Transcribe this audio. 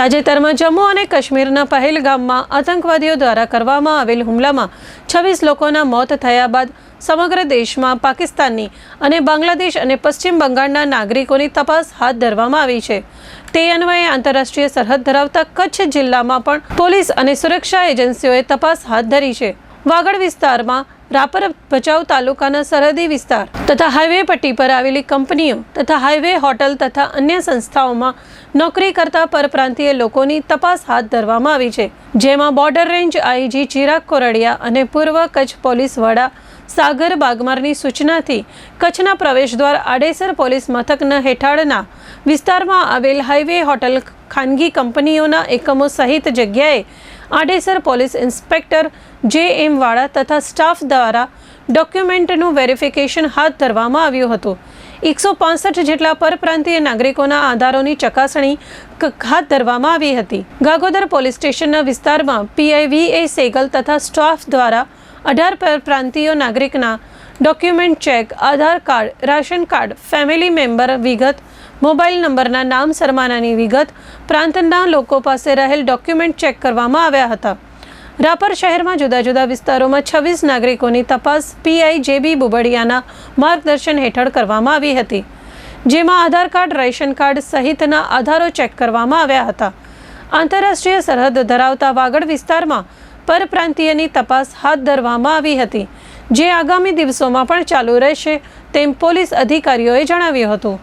તાજેતરમાં જમ્મુ અને કાશ્મીરના પહેલગામમાં આતંકવાદીઓ દ્વારા કરવામાં આવેલ હુમલામાં છવ્વીસ લોકોના મોત થયા બાદ સમગ્ર દેશમાં પાકિસ્તાનની અને બાંગ્લાદેશ અને પશ્ચિમ બંગાળના નાગરિકોની તપાસ હાથ ધરવામાં આવી છે. તે અન્વયે આંતરરાષ્ટ્રીય સરહદ ધરાવતા કચ્છ જિલ્લામાં પણ પોલીસ અને સુરક્ષા એજન્સીઓએ તપાસ હાથ ધરી છે. વાગડ વિસ્તારમાં રાપર ભચાઉ તાલુકાના સરહદી વિસ્તાર તથા હાઈવે પટ્ટી પર આવેલી કંપનીઓ તથા હાઈવે, હોટલ તથા અન્ય સંસ્થાઓમાં નોકરી કરતા પરપ્રાંતીય લોકોની તપાસ હાથ ધરવામાં આવી છે. જેમાં border range IG Chirag Koradia અને પૂર્વ કચ્છ પોલીસ વડા સાગર બાગમારની સૂચનાથી કચ્છના પ્રવેશદ્વાર આડેસર પોલીસ મથકના હેઠળના વિસ્તારમાં આવેલ હાઈવે, હોટલ ખાનગી કંપનીઓના એકમો સહિત જગ્યાએ આડેસર પોલીસ ઇન્સ્પેક્ટર જે એમ વાળા તથા સ્ટાફ દ્વારા ડોક્યુમેન્ટનું વેરિફિકેશન હાથ ધરવામાં આવ્યું હતું. એકસો પાસઠ જેટલા પરપ્રાંતીય નાગરિકોના આધારોની ચકાસણી હાથ ધરવામાં આવી હતી. ગાગોદર પોલીસ સ્ટેશનના વિસ્તારમાં પીઆઈ વી એ સેગલ તથા સ્ટાફ દ્વારા અઢાર પરપ્રાંતીય નાગરિકના document check, Aadhaar card, ration card, family member વિગત મોબાઈલ નંબરના નામ સરમાનાની વિગત પ્રાંતના લોકો પાસે રહેલ ડોક્યુમેન્ટ ચેક કરવામાં આવ્યા હતા. રાપર શહેરમાં જુદા જુદા વિસ્તારોમાં છવ્વીસ નાગરિકોની તપાસ પીઆઈ જેબી બુબડિયાના માર્ગદર્શન હેઠળ કરવામાં આવી હતી, જેમાં આધાર કાર્ડ, રેશન કાર્ડ સહિતના આધારો ચેક કરવામાં આવ્યા હતા. આંતરરાષ્ટ્રીય સરહદ ધરાવતા વાગડ વિસ્તારમાં પરપ્રાંતીયની તપાસ હાથ ધરવામાં આવી હતી, જે આગામી દિવસોમાં પણ ચાલુ રહેશે તેમ પોલીસ અધિકારીઓએ જણાવ્યું હતું.